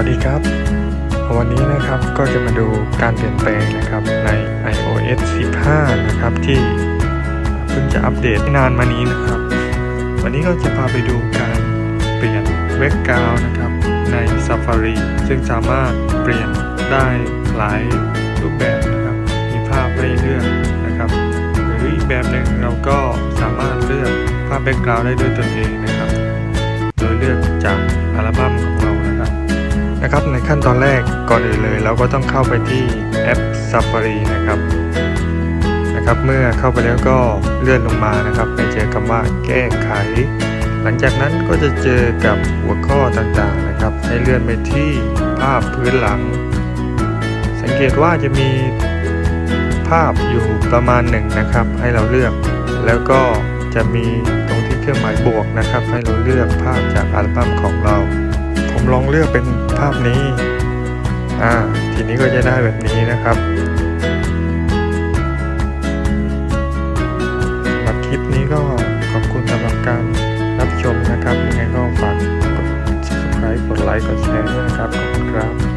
วัสดีครับ วันนี้นะครับก็จะมาดูการเปลี่ยนแปลงนะครับใน iOS 15 นะครับที่เพิ่งจะอัปเดตไม่นานมานี้นะครับ วันนี้ก็จะพาไปดูการเปลี่ยนแบ็กกราวนะครับใน Safari ซึ่งสามารถเปลี่ยนได้หลายรูปแบบนะครับ มีภาพให้เลือกนะครับ หรืออีกแบบหนึ่งเราก็สามารถเลือกภาพแบ็กกราวได้ด้วยตนเองนะครับ โดยเลือกจาก นะครับในขั้นตอนแรกก่อนอื่นเลยเราก็ต้องเข้าไปที่แอป Safari นะครับนะครับ เมื่อเข้าไปแล้วก็เลื่อนลงมานะครับไปเจอคำว่าแก้ไข หลังจากนั้นก็จะเจอกับหัวข้อต่างๆนะครับ ให้เลื่อนไปที่ภาพพื้นหลัง สังเกตว่าจะมีภาพอยู่ประมาณหนึ่งนะครับ ให้เราเลือก แล้วก็จะมีตรงที่เครื่องหมายบวกนะครับ ให้เราเลือกภาพจากอัลบั้มของเรา ลองเลือกเป็นภาพนี้ อ่า ทีนี้ก็จะได้แบบนี้นะครับสำหรับคลิปนี้ก็ขอบคุณสำหรับการรับชมนะครับยังไงก็ฝากกด subscribe กดไลค์กดแชร์ด้วยนะครับ ขอบคุณครับ